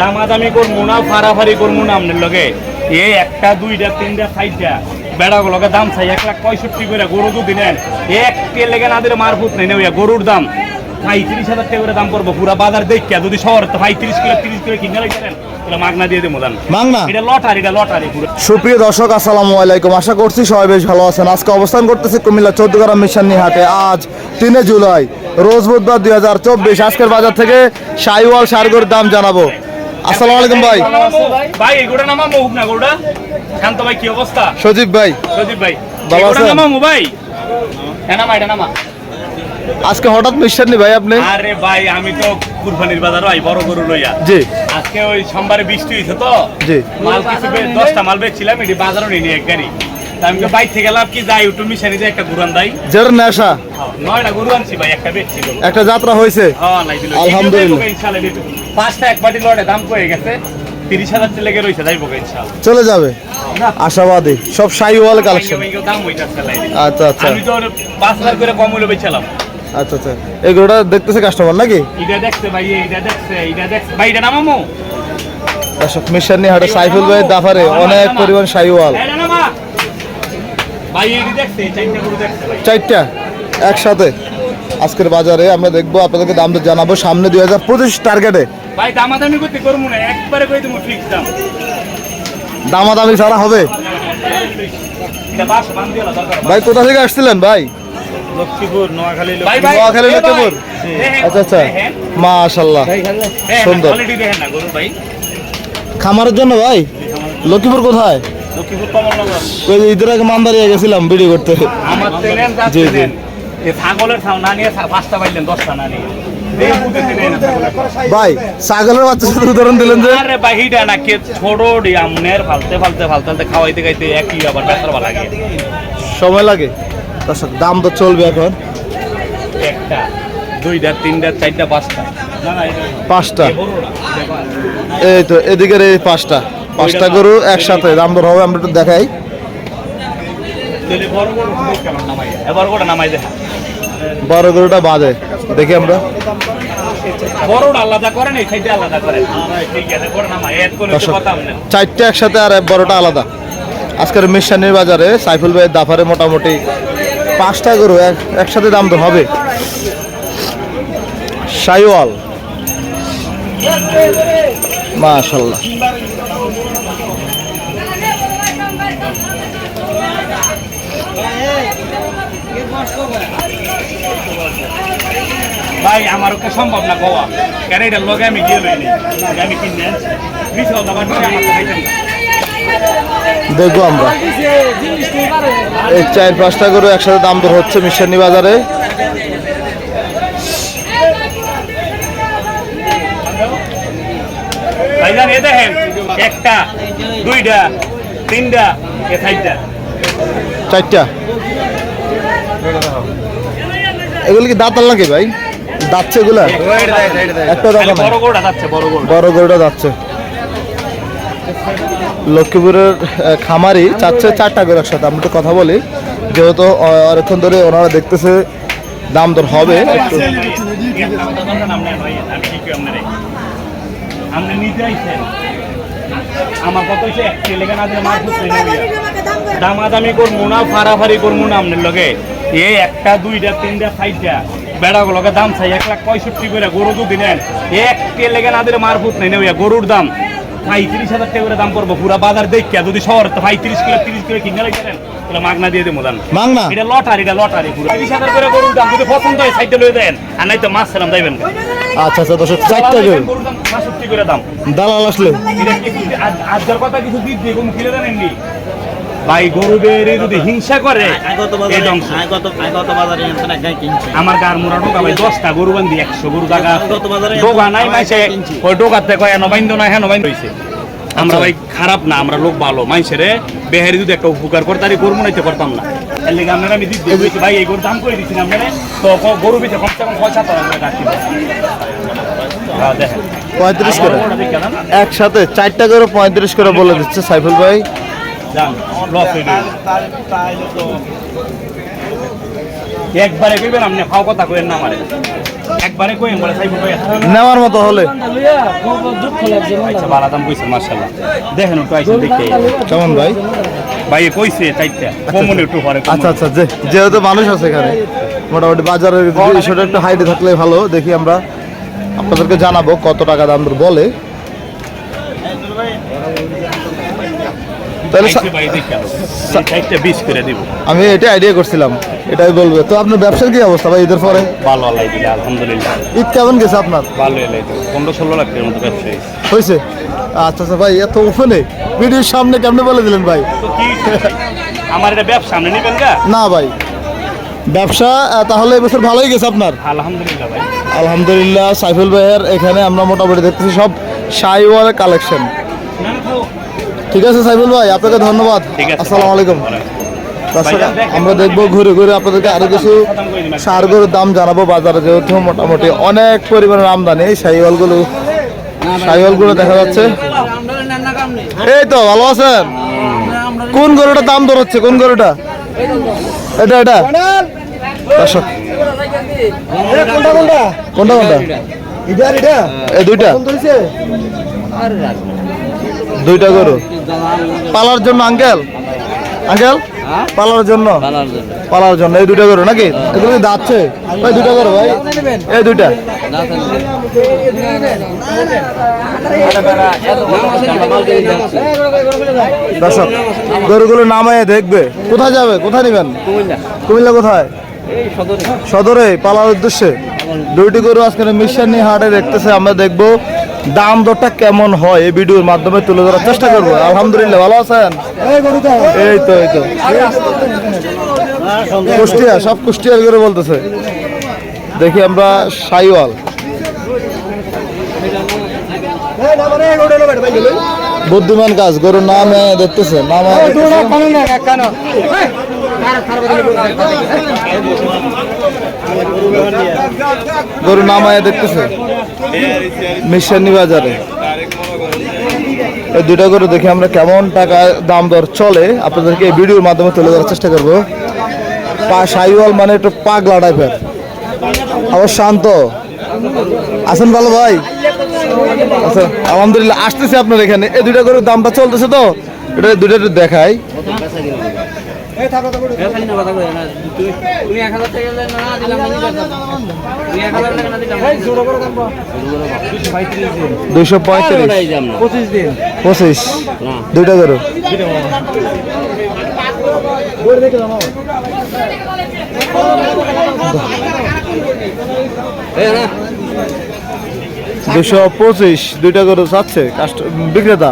দামাদামি করব না ফাড়াফাড়ি করব না আপনার লগে। এ একটা দুইটা তিনটা চারটা। বেড়াগুলো লগে দাম চাই এক লাখ পঁয়ষট্টি করে গরু দুধ নেন এক তেল লেগে না দিলে মারফুট নেই গরুর দাম। পঁয়ত্রিশ হাজার টাকা করে দাম করব পুরা বাজার যদি শহর তো পঁয়ত্রিশ কিলো তিরিশ কিলো কিনে পুরো। সুপ্রিয় দর্শক আসসালামু আলাইকুম। আশা করছি সবাই বেশ ভালো আছেন। আজকে অবস্থান করতেছি কুমিল্লা চৌদ্দগ্রাম মিশানি হাটে আজ তিনে জুলাই রোজ বুধবার দুই হাজার চব্বিশ। আজকের বাজার থেকে সাইওয়াল সারগোর দাম জানাব। আসসালামু আলাইকুম ভাই। ভাই এগুলো নামা মুখ না গোটা শান্ত ভাই কি অবস্থা? সজীব ভাই। সজীব ভাই ভালো আছেন? নামা ভাই। এটা নামা এটা নামা আজকে হঠাৎ মিশানি ভাই আপনি? আরে ভাই আমি তো কুরবানির বাজার ভাই বড় গরু লইয়া। জি। আজকে ওই সোমবারে বৃষ্টি হইছে তো। জি। মাল কিছু বে- দশটা মাল বেচছিলাম এটি বাজারও নিয়ে এক গাড়ি। আমি বাইক থেকে গেলাম কি? যাই একটু মিশানি যে একটা দাই। যেটা নেশা? নয়টা গরু আনছি ভাই একটা একটা যাত্রা হয়েছে। হ্যাঁ আলহামদুলিল্লাহ। পাঁচটা এক বাটি লড়ে দাম কয়ে গেছে তিরিশ হাজার লেগে রয়েছে যাইবো ইনশাআল্লাহ। চলে যাবে। আশাবাদী। সব সাইওয়াল কালেকশন দাম আচ্ছা আচ্ছা। আমি তো পাঁচ হাজার করে কম বেচালাম। আচ্ছা আচ্ছা। এগুলোটা দেখতেছে কাস্টমার নাকি? এটা দেখছে ভাই এটা দেখছে এটা দেখছে। ভাই এটা নামামো। দর্শক মিশানি হাটে সাইফুল ভাই দাফারে অনেক পরিমাণ সাইওয়াল এটা নামা ভাই এটি দেখছে চারটা একসাথে। আজকের বাজারে আমরা দেখব আপনাদেরকে দাম জানাব। সামনে দুই হাজার পঁচিশ টার্গেটে ভাই দামাদামি করতে করব না একবারে কই তুমি ফিক্স দাম। দামাদামি ছাড়া হবে? এটা বাস বান দিলা দরকার ভাই কোথা থেকে আসছিলেন ভাই? লক্ষ্মীপুর নোয়াখালী ভাই ভাই নোয়াখালী, লক্ষ্মীপুর? আচ্ছা আচ্ছা। মাশাল্লাহ সুন্দর। quality দেখেন না গরু ভাই। খামারের জন্য ভাই? লক্ষ্মীপুর কোথায়? লক্ষ্মীপুর কমলনগর। ওই যে ঈদের আগে মান্দারিয়া গেছিলাম ভিডিও করতে। আমার জি, জি। ছাগলের না নিয়ে পাঁচটা পাইলেন দশটা না নিয়ে। দেড় বুঝে দিলেন না ছাগলের। ভাই ছাগলের বাচ্চা উদাহরণ দিলেন যে? আরে ভাই না কে ছোট ফালতে ফালতে ফালতে ফালতে খাওয়াইতে খাইতে একই আবার ভালো লাগে। সময় লাগে? দর্শক দাম তো চলবে এখন। একটা দুইটা তিনটা চারটা পাঁচটা। পাঁচটা। এই তো এদিকের এই পাঁচটা। পাঁচটা গরু একসাথে, দাম দর হবে, আমরা একটু দেখাই। বড় গরুটা বাজে, দেখি আমরা। চারটে একসাথে আর বড়টা আলাদা। আজকের মিশানির বাজারে সাইফুল ভাইয়ের দাফারে মোটামুটি পাঁচটা গরু এক- একসাথে দাম তো হবে। সাইওয়াল মাশাল্লাহ ভাই আমার ওকে সম্ভব না গোয়া। কেন এটার লগে আমি গিয়ে লইনি আমি কিনে। দেখব আমরা। এই চার পাঁচটা করে একসাথে দাম দর হচ্ছে মিশানি বাজারে। ভাইজান এ দেখেন একটা দুইটা তিনটা এ সাইডটা চারটা। এগুলো কি দাঁতাল নাকি ভাই? দাঁতছে এগুলা? একটা দাঁত বড় গোড়া যাচ্ছে বড় গোড়া বড় গরুটা যাচ্ছে। লক্ষ্মীপুরের খামারি চাচ্ছে চারটা গরু একসাথে। আমরা একটু কথা বলি। যেহেতু অনেকক্ষণ ধরে ওনারা দেখতেছে দাম দর হবে। আপনি নিতে আইছেন। আমার কত হয়েছে এক লেগে না না হইয়া। দামাদামি করব না ফাড়াফাড়ি করব না আপনার লগে। এ একটা দুইটা তিনটা চারটা। বেড়াগুলোকে দাম চাই এক লাখ পঁয়ষট্টি করে গরু দুধ নেন এক কে লেগে না দিলে মার ফুট নেই গরুর দাম। পঁয়ত্রিশ হাজার টাকা করে দাম করব পুরা বাজার দেখিয়া যদি শহর তো পঁয়ত্রিশ কিলো তিরিশ কিলো কিনে লাগেন তাহলে মাগনা দিয়ে দেবো দাম মাংনা এটা লটারি এটা লটারি পুরো। তিরিশ হাজার করে গরুর দাম যদি পছন্দ হয় সাইডে লয়ে দেন আর নাই তো মাছ ছিলাম যাইবেন আচ্ছা আচ্ছা দশ চারটা দাম দালাল আসলে। এটা কি আজ- আজকের কথা কিছু দিক দিয়ে কোনো কিনে জানেননি ভাই গরুদের যদি হিংসা করে আমার গার মোড়া ঢোকা ভাই দশটা গরু বান্ধি একশো গরু জায়গা ডোকা নাই মাইসে ওই ডোকাতে কয় এনো বাইন্দ না হেন বাইন্দ হয়েছে আমরা ভাই খারাপ না আমরা লোক ভালো। মাইসের বেহারি যদি একটা উপকার করে তারই গরু মনে করতাম না। এর লেগে আপনারা আমি ভাই এই গরু দাম করে দিচ্ছি আপনারা তো গরু বিচে কমসে কম পয়সা হ্যাঁ দেখেন। পঁয়ত্রিশ করে? একসাথে চারটা করে পঁয়ত্রিশ করে বলে দিচ্ছে সাইফুল ভাই। একবারে কইবেন আপনি খাও কথা কইেন না আমারে। একবারে কইেন বলে সাইবুল ভাই নেওয়ার মতো হলে। আচ্ছা ভালো দাম কইছে মার্শাল্লাহ দেখেন একটু আইসেন দেখতে কেমন ভাই? ভাই কইছে চাইতে। কমন একটু পরে আচ্ছা আচ্ছা যে যেহেতু মানুষ আছে এখানে মোটামুটি বাজারের বিষয়টা একটু হাইটে থাকলে ভালো। দেখি আমরা আপনাদেরকে জানাব কত টাকা দাম বলে তাহলে সা- ভাই দেখে চাইতে বিশ করে দিব আমি এটা আইডিয়া করছিলাম এটাই বলব। তো আপনার ব্যবসার কি অবস্থা ভাই ঈদের পরে? ভালো আলহামদুলিল্লাহ। ঈদ কেমন গেছে আপনার? ভালো পনেরো ষোলো লাখ টাকার মতো ব্যবসায়ী হয়েছে। আচ্ছা আচ্ছা ভাই এত ওপেনে? ভিডিওর সামনে কেমনে বলে দিলেন ভাই? আমার এটা ব্যবসা সামনে নিবেন না ভাই ব্যবসা তাহলে এবছর ভালোই গেছে আপনার? আলহামদুলিল্লাহ ভাই। আলহামদুলিল্লাহ সাইফুল ভাইয়ের এখানে আমরা মোটামুটি দেখতেছি সব শাইওয়াল কালেকশন ঠিক আছে সাইফুল ভাই আপনাকে ধন্যবাদ। আসসালামু আলাইকুম। আমরা দেখব ঘুরে ঘুরে আপনাদেরকে আরও কিছু সার গরুর দাম জানাব বাজারে যেহেতু মোটামুটি অনেক পরিমাণের আমদানি। এই শাহিওয়ালগুলো শাহিওয়ালগুলো দেখা যাচ্ছে। এই তো ভালো আছেন? কোন গরুটা দাম দর হচ্ছে? কোন গরুটা? এটা এটা। দর্শক। কোনটা কোনটা? এই দুইটা। দুইটা গরু। পালার জন্য আঙ্কেল? আঙ্কেল? পালার জন্য? পালার জন্য। এই দুইটা গরু নাকি? এগুলো কি দাঁতছে? ভাই দুইটা গরু ভাই। এই দুইটা। দর্শক গরুগুলো নামায় দেখবে। কোথায় যাবে? কোথায় নেবেন? কুমিল্লা। কোথায়? সদরে পালার উদ্দেশ্যে। দুইটি গরু আজকে মিশন নিয়ে হাটে দেখতেছে আমরা দেখব দাম দরটা কেমন হয় এই ভিডিওর মাধ্যমে তুলে ধরার চেষ্টা করব। আলহামদুলিল্লাহ ভালো আছেন? এই তো এই তো। কুষ্টিয়া সব কুষ্টিয়ার করে বলতেছে। দেখি আমরা সাইওয়াল। বুদ্ধিমান কাজ গরুর নাম দেখতেছে নাম দেখতেছে। গরু নামায় দেখতেছে? মিশানি বাজারে। এই দুটা গরু দেখে আমরা কেমন টাকা দাম দর চলে, আপনাদেরকে এই ভিডিওর মাধ্যমে তুলে ধরার চেষ্টা করব। পা সাইওয়াল মানে একটু পাগলা টাইপের আবার শান্ত। আছেন ভালো ভাই? আচ্ছা আলহামদুলিল্লাহ, আসতেছে আপনার এখানে। এই দুইটা গরুর দামটা চলতেছে তো? এটা দুইটা একটু দেখাই। তুমি এক হাজার টাকা না দিলাম দুইশো পঁয়ত্রিশ পঁচিশ দিন। পঁচিশ দুইটা গরু দুশো পঁচিশ দুইটা গরু চাচ্ছে কাস্ট বিক্রেতা।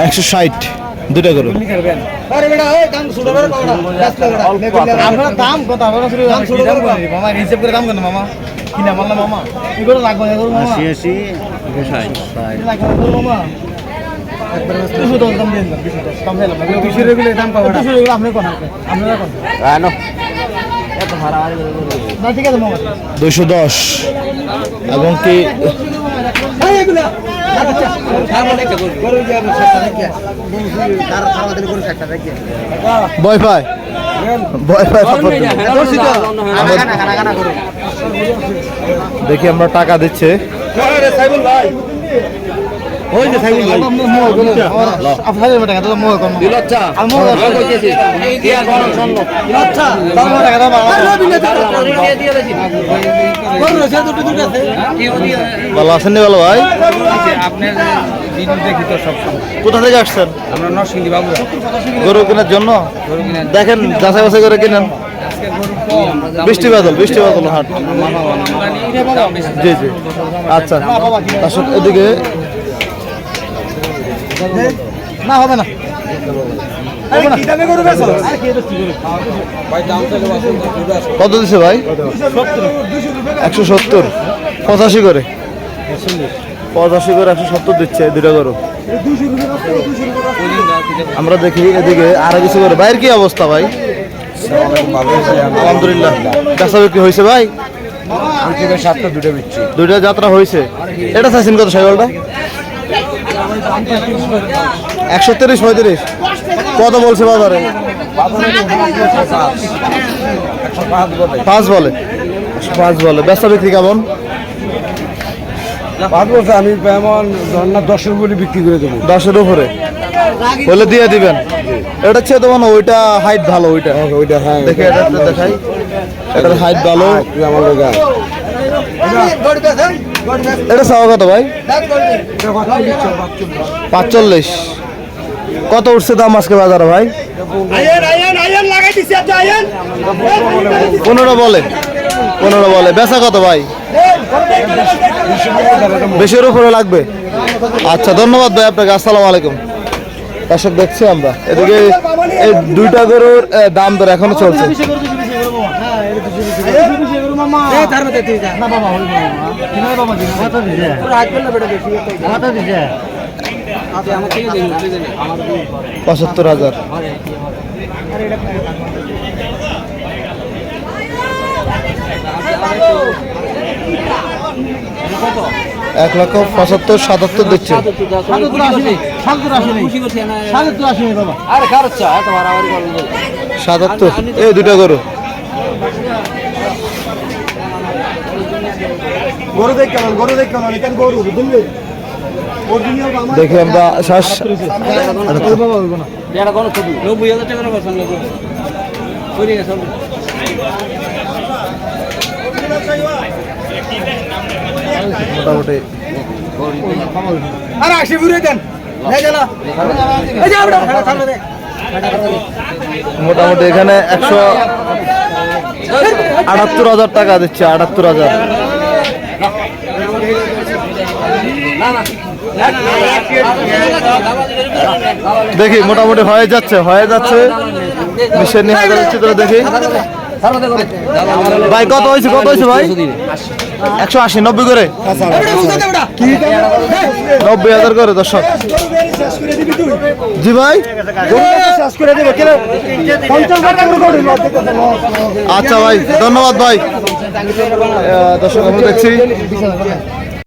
একশো ষাট দুইটা গরু। আপনার দুশো দশ। এবং কি পায়। দেখি আমরা টাকা দিচ্ছে। ওই যে সাইকেল ভাই আপনাদের টাকা তো মোহ কম আচ্ছা আর মোহ আচ্ছা দাম টাকা দাম ভালো আছেন নি ভালো ভাই আপনার দেখি তো সবসময় কোথা থেকে আসছেন আমরা নরসিংদী বাবু গরু কেনার জন্য দেখেন যাচাই বাছাই করে কিনেন বৃষ্টি বাদল বৃষ্টি বাদল হাট। জি জি। আচ্ছা আসুন এদিকে। না হবে না। কত দিছে ভাই? একশো সত্তর। পঁচাশি করে। পঁচাশি করে একশো সত্তর দিচ্ছে দুটা গরু। আমরা দেখি এদিকে আরও কিছু করে ভাইয়ের কি অবস্থা ভাই? আলহামদুলিল্লাহ। হয়েছে ভাই? দুটো দুইটা যাত্রা হয়েছে। এটা একশো তিরিশ কত বলছে পাঁচ বলে। পাঁচ বলে। বিক্রি কেমন? পাঁচ বলছে আমি এমন ধর দশের বলে বিক্রি করে দেবো। দশের উপরে? বলে দিয়ে দিবেন? এটা দেবো না ওইটা হাইট ভালো ওইটা। ওইটা হ্যাঁ দেখে এটা দেখাই। এটার হাইট ভালো। তুই আমার লোক এটা চাওয়া কত ভাই? পাঁচচল্লিশ কত উঠছে দাম আজকে বাজারে ভাই? পনেরো বলে। পনেরো বলে। বেচা কত ভাই? বেশির উপরে লাগবে? আচ্ছা ধন্যবাদ ভাই আপনাকে, আসসালামু আলাইকুম। দর্শক, দেখছি আমরা। এদিকে এই দুইটা গরুর দাম দর এখনও চলছে। পঁচাত্তর হাজার। এক লক্ষ পঁচাত্তর সাতাত্তর দিচ্ছে। সাতাত্তর। এই দুটো গরু। গরু দেখ আমরা শ্বাস নব্বই হাজার টাকা পছন্দ করব বুঝলি গেছে মোটামুটি। আরে আসি ঘুরে দেন। মোটামুটি এখানে একশো আটাত্তর হাজার টাকা দিচ্ছে আটাত্তর হাজার। দেখি মোটামুটি হয়ে যাচ্ছে হয়ে যাচ্ছে। মিশন নিয়ে হাজার চিত্র দেখি। ভাই, কত হয়েছে কত হয়েছে ভাই? একশো আশি, নব্বই করে? নব্বই হাজার করে, দর্শক। জি ভাই। আচ্ছা ভাই, ধন্যবাদ ভাই। দর্শক, আমরা দেখছি।